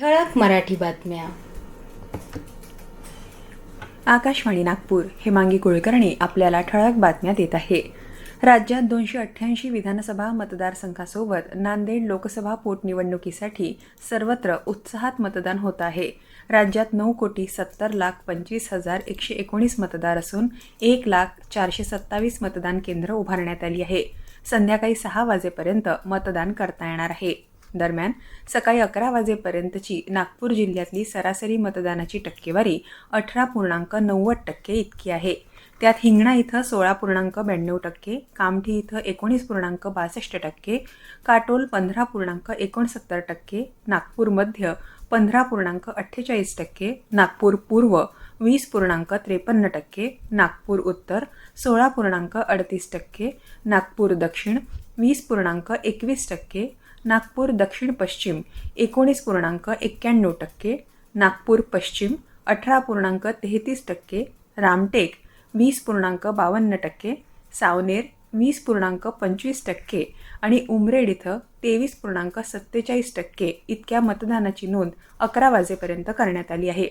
ठळक मराठी बातम्या. आकाशवाणी नागपूर हेमांगी कुलकर्णी आपल्याला ठळक बातम्या देत आहे. राज्यात दोनशे अठ्ठ्याऐंशी विधानसभा मतदारसंघासोबत नांदेड लोकसभा पोटनिवडणुकीसाठी सर्वत्र उत्साहात मतदान होत आहे. राज्यात नऊ कोटी सत्तर लाख पंचवीस हजार एकशे एकोणीस मतदार असून एक लाख चारशे सत्तावीस मतदान केंद्र उभारण्यात आली आहे. संध्याकाळी सहा वाजेपर्यंत मतदान करता येणार आहे. दरम्यान सकाळी अकरा वाजेपर्यंतची नागपूर जिल्ह्यातली सरासरी मतदानाची टक्केवारी अठरा पूर्णांक नव्वद टक्के इतकी आहे. त्यात हिंगणा इथं सोळा पूर्णांक ब्याण्णव टक्के कामठी इथं एकोणीस पूर्णांक बासष्ट टक्के काटोल पंधरा पूर्णांक एकोणसत्तर टक्के नागपूर मध्य पंधरा पूर्णांक अठ्ठेचाळीस टक्के नागपूर पूर्व वीस पूर्णांक त्रेपन्न टक्के नागपूर उत्तर सोळा पूर्णांक अडतीस टक्के नागपूर दक्षिण वीस पूर्णांक एकवीस टक्के नागपूर दक्षिण पश्चिम एकोणीस पूर्णांक एक्क्याण्णव टक्के नागपूर पश्चिम अठरा पूर्णांक तेहतीस टक्के रामटेक वीस पूर्णांक बावन्न टक्के सावनेर वीस पूर्णांक पंचवीस टक्के आणि उमरेड इथं तेवीस पूर्णांक सत्तेचाळीस टक्के इतक्या मतदानाची नोंद अकरा वाजेपर्यंत करण्यात आली आहे.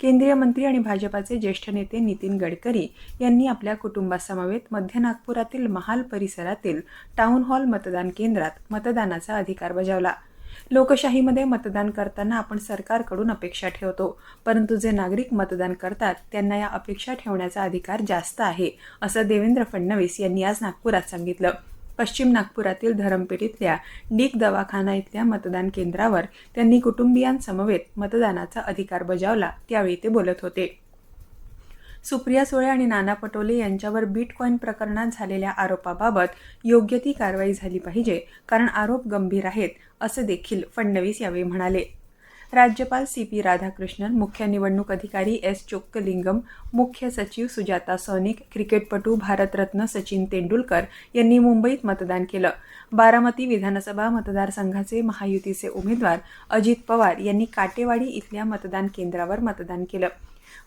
केंद्रीय मंत्री आणि भाजपाचे ज्येष्ठ नेते नितीन गडकरी यांनी आपल्या कुटुंबासमवेत मध्य नागपुरातील महाल परिसरातील टाउन हॉल मतदान केंद्रात मतदानाचा अधिकार बजावला. लोकशाहीमध्ये मतदान करताना आपण सरकारकडून अपेक्षा ठेवतो परंतु जे नागरिक मतदान करतात त्यांना या अपेक्षा ठेवण्याचा अधिकार जास्त आहे असं देवेंद्र फडणवीस यांनी आज नागपुरात सांगितलं. पश्चिम नागपुरातील धरमपेठ इथल्या डीक दवाखाना इथल्या मतदान केंद्रावर त्यांनी कुटुंबियांसमवेत मतदानाचा अधिकार बजावला त्यावेळी ते बोलत होते. सुप्रिया सुळे आणि नाना पटोले यांच्यावर बिटकॉईन प्रकरणात झालेल्या आरोपाबाबत योग्य ती कारवाई झाली पाहिजे कारण आरोप गंभीर आहेत असं देखील फडणवीस यावेळी म्हणाले. राज्यपाल सी पी राधाकृष्णन मुख्य निवडणूक अधिकारी एस चोक्कलिंगम मुख्य सचिव सुजाता सौनिक क्रिकेटपटू भारतरत्न सचिन तेंडुलकर यांनी मुंबईत मतदान केलं. बारामती विधानसभा मतदारसंघाचे महायुतीचे उमेदवार अजित पवार यांनी काटेवाडी इथल्या मतदान केंद्रावर मतदान केलं.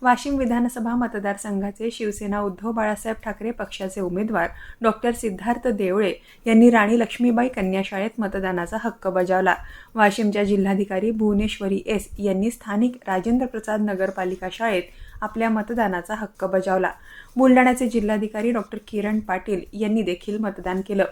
वाशिम विधानसभा मतदारसंघाचे शिवसेना उद्धव बाळासाहेब ठाकरे पक्षाचे उमेदवार डॉक्टर सिद्धार्थ देवळे यांनी राणी लक्ष्मीबाई कन्याशाळेत मतदानाचा हक्क बजावला. वाशिमच्या जिल्हाधिकारी भुवनेश्वरी एस यांनी स्थानिक राजेंद्र प्रसाद नगरपालिका शाळेत आपल्या मतदानाचा हक्क बजावला. बुलढाण्याचे जिल्हाधिकारी डॉक्टर किरण पाटील यांनी देखील मतदान केलं.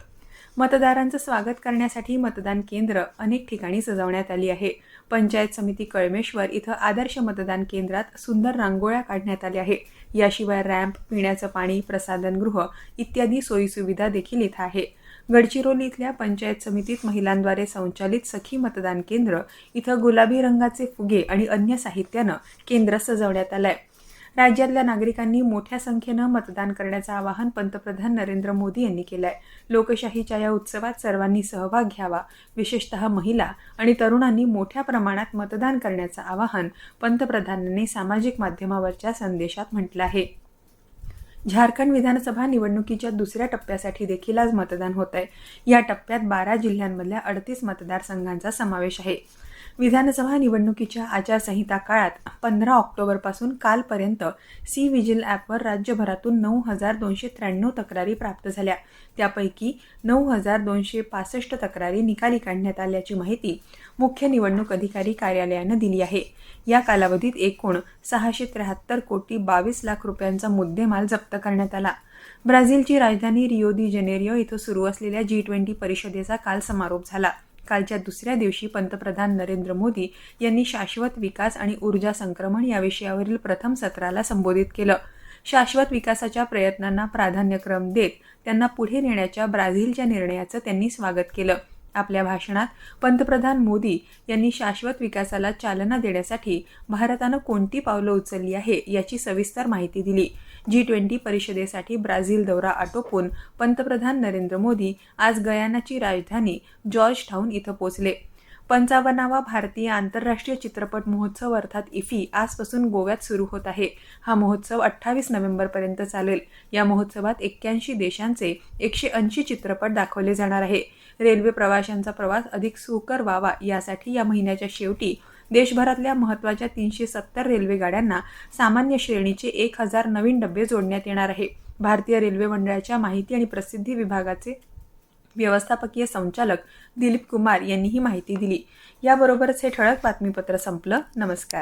मतदारांचं स्वागत करण्यासाठी मतदान केंद्र अनेक ठिकाणी सजवण्यात आली आहे. पंचायत समिती कळमेश्वर इथं आदर्श मतदान केंद्रात सुंदर रांगोळ्या काढण्यात आल्या आहे याशिवाय रॅम्प पिण्याचं पाणी प्रसाधनगृह इत्यादी सोयीसुविधा देखील इथं आहे. गडचिरोली इथल्या पंचायत समितीत महिलांद्वारे संचालित सखी मतदान केंद्र इथं गुलाबी रंगाचे फुगे आणि अन्य साहित्यानं केंद्र सजवण्यात आलं आहे राज्यातल्या नागरिकांनी मोठ्या संख्येनं मतदान करण्याचं आवाहन पंतप्रधान नरेंद्र मोदी यांनी केलं आहे लोकशाहीच्या या उत्सवात सर्वांनी सहभाग घ्यावा. विशेषतः महिला आणि तरुणांनी मोठ्या प्रमाणात मतदान करण्याचं आवाहन पंतप्रधानांनी सामाजिक माध्यमावरच्या संदेशात म्हटलं आहे. झारखंड विधानसभा निवडणुकीच्या दुसऱ्या टप्प्यासाठी देखील आज मतदान होत आहे या टप्प्यात बारा जिल्ह्यांमधल्या अडतीस मतदारसंघांचा समावेश आहे. विधानसभा निवडणुकीच्या आचारसंहिता काळात पंधरा ऑक्टोबरपासून कालपर्यंत सी विजिल ॲपवर राज्यभरातून नऊ हजार दोनशे त्र्याण्णव तक्रारी प्राप्त झाल्या. त्यापैकी नऊ हजार दोनशे पासष्ट तक्रारी निकाली काढण्यात आल्याची माहिती मुख्य निवडणूक अधिकारी कार्यालयानं दिली आहे. या कालावधीत एकूण सहाशे त्र्याहत्तर कोटी बावीस लाख रुपयांचा मुद्देमाल जप्त करण्यात आला. ब्राझीलची राजधानी रिओ दी जेनेरिओ इथं सुरू असलेल्या जी ट्वेंटी परिषदेचा काल समारोप झाला. कालच्या दुसऱ्या दिवशी पंतप्रधान नरेंद्र मोदी यांनी शाश्वत विकास आणि ऊर्जा संक्रमण या विषयावरील प्रथम सत्राला संबोधित केलं. शाश्वत विकासाच्या प्रयत्नांना प्राधान्यक्रम देत त्यांना पुढे नेण्याच्या ब्राझीलच्या निर्णयाचं त्यांनी स्वागत केलं. आपल्या भाषणात पंतप्रधान मोदी यांनी शाश्वत विकासाला चालना देण्यासाठी भारतानं कोणती पावलं उचलली आहे याची सविस्तर माहिती दिली. जी ट्वेंटी परिषदेसाठी ब्राझील दौरा आटोपून पंतप्रधान नरेंद्र मोदी आज गयानाची राजधानी जॉर्ज टाऊन इथं पोचले पंचावन्नावा भारतीय आंतरराष्ट्रीय चित्रपट महोत्सव अर्थात इफी आजपासून गोव्यात सुरू होत आहे. हा महोत्सव अठ्ठावीस नोव्हेंबरपर्यंत चालेल. या महोत्सवात एक्क्याऐंशी देशांचे एकशे ऐंशी चित्रपट दाखवले जाणार आहे. रेल्वे प्रवाशांचा प्रवास अधिक सुकर व्हावा यासाठी या महिन्याच्या शेवटी देशभरातल्या महत्त्वाच्या तीनशे सत्तर रेल्वे गाड्यांना सामान्य श्रेणीचे एक हजार नवीन डबे जोडण्यात येणार आहे. भारतीय रेल्वे मंडळाच्या माहिती आणि प्रसिद्धी विभागाचे व्यवस्थापकीय संचालक दिलीप कुमार यांनी ही माहिती दिली. याबरोबरच हे ठळक बातमीपत्र संपलं. नमस्कार.